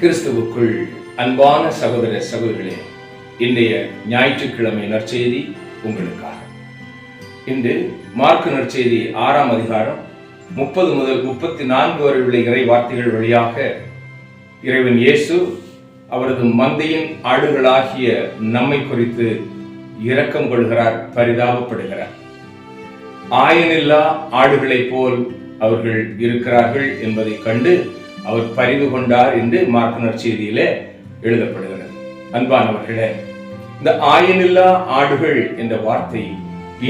கிறிஸ்துவுக்குள் அன்பான சகோதர சகோதரிகளே இன்றைய ஞாயிற்றுக்கிழமை நற்செய்தி உங்களுக்காக. இன்று மார்க்கு நற்செய்தி ஆறாம் அதிகாரம் முப்பது முதல் முப்பத்தி நான்கு வரை உள்ள இறை வார்த்தைகள் வழியாக இறைவன் இயேசு அவரது மந்தையின் ஆடுகளாகிய நம்மை குறித்து இரக்கம் கொள்கிறார் பரிதாபப்படுகிறார். ஆயனில்லா ஆடுகளைப் போல் அவர்கள் இருக்கிறார்கள் என்பதைக் கண்டு அவர் பரிவு கொண்டார் என்று மார்க்கனர் செய்தியிலே எழுதப்படுகிறது. அன்பானவர்களே இந்த ஆயனில்லா ஆடுகள் என்ற வார்த்தை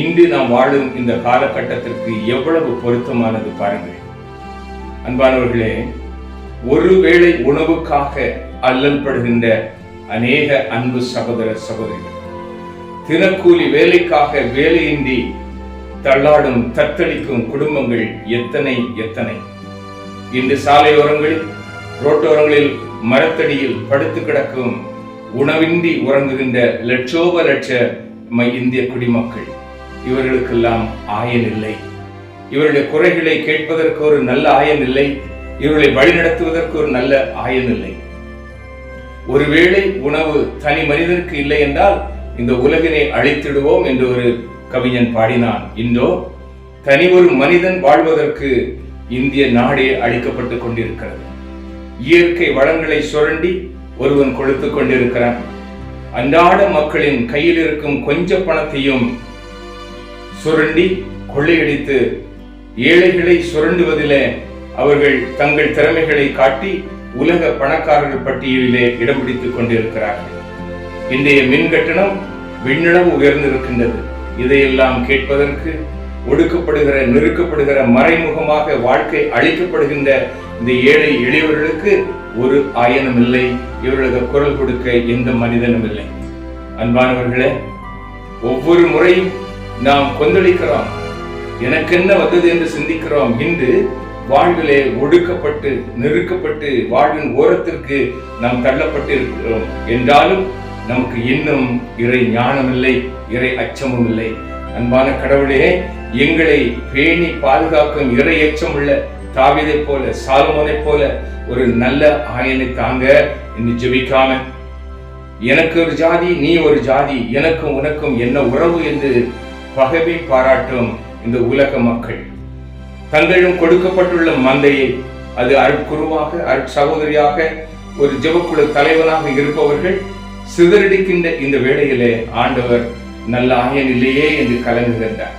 இன்று நாம் வாழும் இந்த காலகட்டத்திற்கு எவ்வளவு பொருத்தமானது பாருங்கள். அன்பானவர்களே ஒருவேளை உணவுக்காக அல்லல் படுகின்ற அநேக அன்பு சகோதர சகோதரிகள் தினக்கூலி வேலைக்காக வேலையின்றி தள்ளாடும் தத்தளிக்கும் குடும்பங்கள் எத்தனை எத்தனை? இன்று சாலையோரங்களில் ரோட்டோரங்களில் மரத்தடியில் படுத்து கிடக்கும் உணவின்றி உறங்குகின்ற லட்சோப லட்ச இந்திய குடிமக்கள். இவர்களுக்கெல்லாம் ஆயன் இல்லை. இவருடைய குறைகளை கேட்பதற்கு ஒரு நல்ல ஆயன் இல்லை. இவர்களை வழிநடத்துவதற்கு ஒரு நல்ல ஆயன் இல்லை. ஒருவேளை உணவு தனி மனிதனுக்கு இல்லை என்றால் இந்த உலகினை அழித்திடுவோம் என்று ஒரு கவிஞன் பாடினான். இன்றோ தனி ஒரு மனிதன் வாழ்வதற்கு இந்திய நாடே அழிக்கப்பட்டு கொண்டிருக்கிறது. இயற்கை வளங்களை சுரண்டி ஒருவன் கொடுத்து கொண்டிருக்கிறான். அன்றாட மக்களின் கையில் இருக்கும் கொஞ்ச பணத்தையும் சுரண்டி கொள்ளையடித்து ஏழைகளை சுரண்டுவதிலே அவர்கள் தங்கள் திறமைகளை காட்டி உலக பணக்காரர்கள் பட்டியலிலே இடம் பிடித்துக் கொண்டிருக்கிறார்கள். இன்றைய மின் கட்டணம் விண்ணளவு உயர்ந்திருக்கின்றது. இதையெல்லாம் கேட்பதற்கு ஒடுக்கப்படுகிற நெருக்கப்படுகிற மறைமுகமாக வாழ்க்கை அழிக்கப்படுகின்ற இந்த ஏழை எளியவர்களுக்கு ஒரு ஆயனும் இல்லை. இவர்களுக்கு குரல் கொடுக்க எந்த மனிதனும் இல்லை. அன்பானவர்களே ஒவ்வொரு முறையும் நாம் கொந்தளிக்கிறோம். எனக்கு என்ன வந்தது என்று சிந்திக்கிறோம். இன்று வாழ்விலே ஒடுக்கப்பட்டு நெருக்கப்பட்டு வாழ்வின் ஓரத்திற்கு நாம் தள்ளப்பட்டு இருக்கிறோம் என்றாலும் நமக்கு இன்னும் இறை ஞானம் இல்லை இறை அச்சமும் இல்லை. அன்பான கடவுளே எங்களை பேணி பாதுகாக்கும் இறை எச்சம் உள்ள தாவிதை போல சாலமோனை போல ஒரு நல்ல ஆயனை தாங்க என்று ஜெபிக்காம. எனக்கு ஒரு ஜாதி நீ ஒரு ஜாதி எனக்கும் உனக்கும் என்ன உறவு என்று பகவை பாராட்டும் இந்த உலக மக்கள். தங்களும் கொடுக்கப்பட்டுள்ள மந்தையை அது அருட்குருவாக அருட்சகோதரியாக ஒரு ஜெபக்குழு தலைவனாக இருப்பவர்கள் சிதறடிக்கின்ற இந்த வேளையிலே ஆண்டவர் நல்ல ஆயன் இல்லையே என்று கலங்குகின்றார்.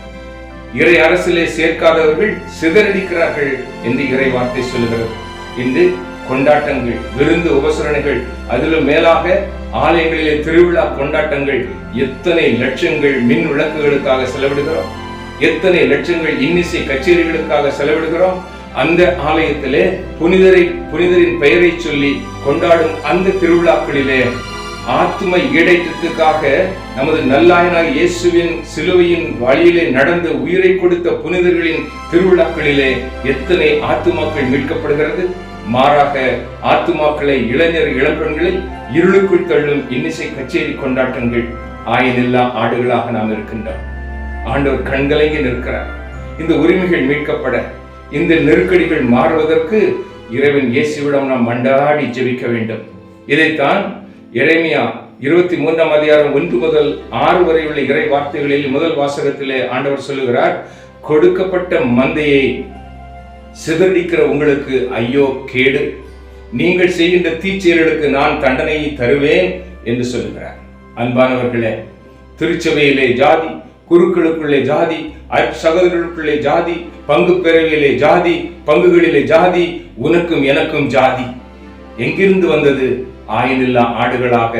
இறை அரசிலே சேர்க்காதவர்கள் சிதறடிக்கிறார்கள் என்று இறை வார்த்தை சொல்கிறது இன்று கொண்டாட்டங்கள் விருந்து உபசரணைகள் அதிலும் மேலாக ஆலயங்களிலே திருவிழா கொண்டாட்டங்கள் எத்தனை லட்சங்கள் மின் விளக்குகளுக்காக செலவிடுகிறோம்? எத்தனை லட்சங்கள் இன்னிசை கச்சேரிகளுக்காக செலவிடுகிறோம்? அந்த ஆலயத்திலே புனிதரை புனிதரின் பெயரை சொல்லி கொண்டாடும் அந்த திருவிழாக்களிலே ஆத்ம ஈடேற்றத்துக்காக நமது நல்லாயனாக இயேசுவின் சிலுவையின் வழியிலே நடந்த உயிரை கொடுத்த புனிதர்களின் திருவிழாக்களிலே எத்தனை ஆத்துமாக்கள் மீட்கப்படுகிறது? மாறாக ஆத்துமாக்களை இளைஞர் இளம்பெண்களை இருளுக்குள் தள்ளும் இன்னிசை கச்சேரி கொண்டாட்டங்கள் ஆயனில்லா ஆடுகளாக நாம் இருக்கின்றோம். ஆண்டவர் கண்கலங்கி நிற்கிறார். இந்த உரிமைகள் மீட்கப்பட இந்த நெருக்கடிகள் மாறுவதற்கு இறைவன் இயேசுவிடம் நாம் மண்டாடி ஜெபிக்க வேண்டும். இதைத்தான் எரேமியா இருபத்தி மூன்றாம் அதிகாரம் ஒன்று முதல் ஆறு வரை உள்ள இறை வார்த்தைகளில் முதல் வாசகத்திலே ஆண்டவர் சொல்லுகிறார் கொடுக்கப்பட்ட மந்தையை சிதறடிக்கிற உங்களுக்கு ஐயோ கேடு. நீங்கள் செய்கின்ற தீச்செயல்களுக்கு நான் தண்டனையை தருவேன் என்று சொல்லுகிறார். அன்பானவர்களே திருச்சபையிலே ஜாதி குருக்களுக்குள்ளே ஜாதி சகோதரர்களுக்குள்ளே ஜாதி பங்கு பேரவையிலே ஜாதி பங்குகளிலே ஜாதி உனக்கும் எனக்கும் ஜாதி. எங்கிருந்து வந்தது? ஆயினில்லா ஆடுகளாக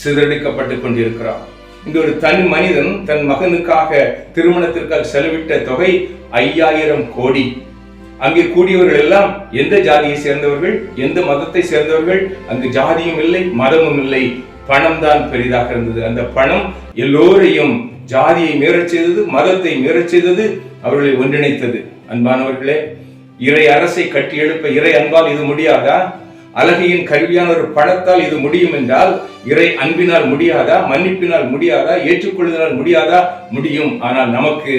சிதறடிக்கப்பட்டு கொண்டிருக்கிறார். இந்த ஒரு தனி மனிதன் தன் மகனுக்காக திருமணத்திற்காக செலவிட்ட தொகை ஐயாயிரம் கோடி. அங்கே கூடியவர்கள் எல்லாம் எந்த ஜாதியை சேர்ந்தவர்கள்? எந்த மதத்தை சேர்ந்தவர்கள்? அங்கு ஜாதியும் இல்லை மதமும் இல்லை. பணம் தான் பெரிதாக இருந்தது. அந்த பணம் எல்லோரையும் ஜாதியை மீறச் செய்தது மதத்தை மீறச் செய்தது அவர்களை ஒன்றிணைத்தது. அன்பானவர்களே இறை அரசை கட்டி எழுப்ப இறை அன்பால் இது முடியாதா? அழகையின் கருவியான ஒரு படத்தால் இது முடியும் என்றால் இறை அன்பினால் முடியாதா மன்னிப்பினால் முடியாதா ஏற்றுக்கொள்வதனால் முடியாதா? முடியும். ஆனால் நமக்கு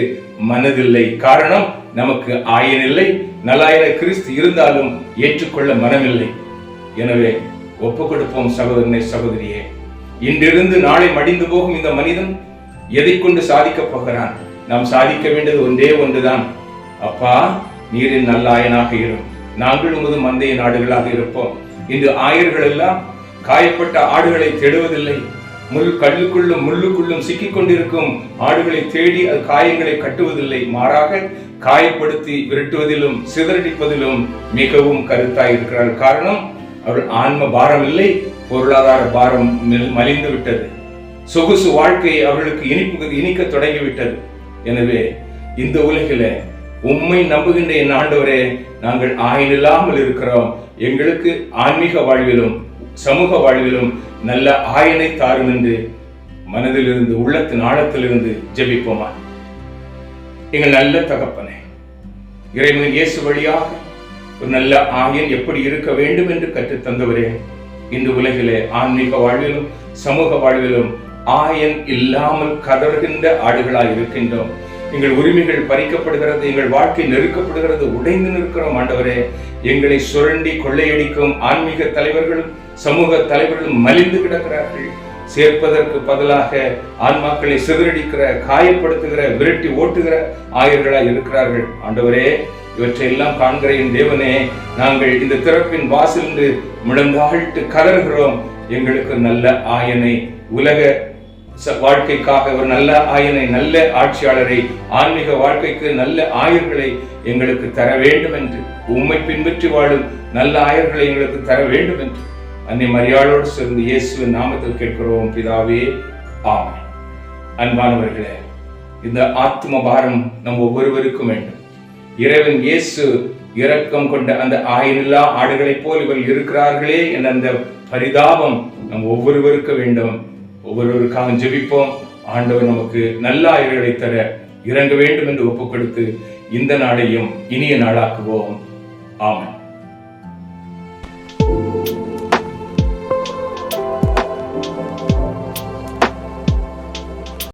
மனதில்லை. காரணம் நமக்கு ஆயனில்லை. நல்லாயிர கிறிஸ்து இருந்தாலும் ஏற்றுக்கொள்ள மனமில்லை. எனவே ஒப்பு கொடுப்போம் சகோதரனை சகோதரியே. இன்றிருந்து நாளை மடிந்து போகும் இந்த மனிதன் எதை கொண்டு சாதிக்கப் போகிறான்? நாம் சாதிக்க வேண்டியது ஒன்றே ஒன்றுதான். அப்பா நீரின் நல்லாயனாக இருக்கும் இரும் நாங்கள் உமது மந்தைய நாடுகளாக இருப்போம். இன்று ஆயர்கள் எல்லாம் காயப்பட்ட ஆடுகளை தேடுவதில்லை. முள் கல்லுக்குள்ளும் முள்ளுக்குள்ளும் சிக்கிக் கொண்டிருக்கும் ஆடுகளை தேடி அது காயங்களை கட்டுவதில்லை. மாறாக காயப்படுத்தி விரட்டுவதிலும் சிதறடிப்பதிலும் மிகவும் கருத்தாய் இருக்கிறார் காரணம் அவர்கள் ஆன்ம பாரம் இல்லை பொருளாதார பாரம் மெல்- மலிந்து விட்டது. சொகுசு வாழ்க்கை அவர்களுக்கு இனிப்பு இனிக்க தொடங்கிவிட்டது எனவே இந்த உலகில உம்மை நம்புகின்ற என் ஆண்டவரே நாங்கள் ஆயனில்லாமல் இருக்கிறோம். எங்களுக்கு ஆன்மீக வாழ்விலும் சமூக வாழ்விலும் நல்ல ஆயனை தாரும் என்று மனதிலிருந்து உள்ளத்தின் ஆழத்திலிருந்து ஜெபிப்போமா எங்கள் நல்ல தகப்பனே இறைவன் இயேசு வழியாக ஒரு நல்ல ஆயன் எப்படி இருக்க வேண்டும் என்று கற்றுத் தந்தவரே இன்று உலகிலே ஆன்மீக வாழ்விலும் சமூக வாழ்விலும் ஆயன் இல்லாமல் கதறுகின்ற ஆடுகளாய் இருக்கின்றோம். எங்கள் உரிமைகள் பறிக்கப்படுகிறது எங்கள் வாழ்க்கை நெருக்கப்படுகிறது உடைந்து நிற்கிறோம் ஆண்டவரே. எங்களை சுரண்டி கொள்ளையடிக்கும் ஆன்மீக தலைவர்களும் சமூக தலைவர்களும் மலிந்து கிடக்கிறார்கள். சேர்ப்பதற்கு பதிலாக ஆன்மாக்களை சிதறடிக்கிற காயப்படுத்துகிற விரட்டி ஓட்டுகிற ஆயர்களாய் இருக்கிறார்கள். ஆண்டவரே இவற்றையெல்லாம் காண்கிற என் தேவனே நாங்கள் இந்த திறப்பின் வாசல் என்று முழந்தாழ்த்து கதறுகிறோம். எங்களுக்கு நல்ல ஆயனை உலக வாழ்க்கைக்காக ஒரு நல்ல ஆயனை நல்ல ஆட்சியாளரை ஆன்மீக வாழ்க்கைக்கு நல்ல ஆயர்களை எங்களுக்கு தர வேண்டும் என்று உண்மை பின்பற்றி வாழும் நல்ல ஆயர்களை எங்களுக்கு தர வேண்டும் என்று அன்னை மரியாளோடு சேர்ந்து இயேசுவின் நாமத்தில் கேட்கிறோம் பிதாவே ஆமை அன்பானவர்களே இந்த ஆத்ம பாரம் நம் ஒவ்வொருவருக்கும் வேண்டும். இறைவன் இயேசு இரக்கம் கொண்ட அந்த ஆயினில்லா ஆடுகளைப் போல் இவர்கள் இருக்கிறார்களே என்ற அந்த பரிதாபம் நம் ஒவ்வொருவருக்கு வேண்டும். ஒவ்வொருவருக்காக ஜெபிப்போம். ஆண்டவர் நமக்கு நல்ல ஆயுள்களை தர இறங்க வேண்டும் என்று ஒப்புக் கொடுத்து இந்த நாளையும் இனிய நாளாக்குவோம். ஆமாம்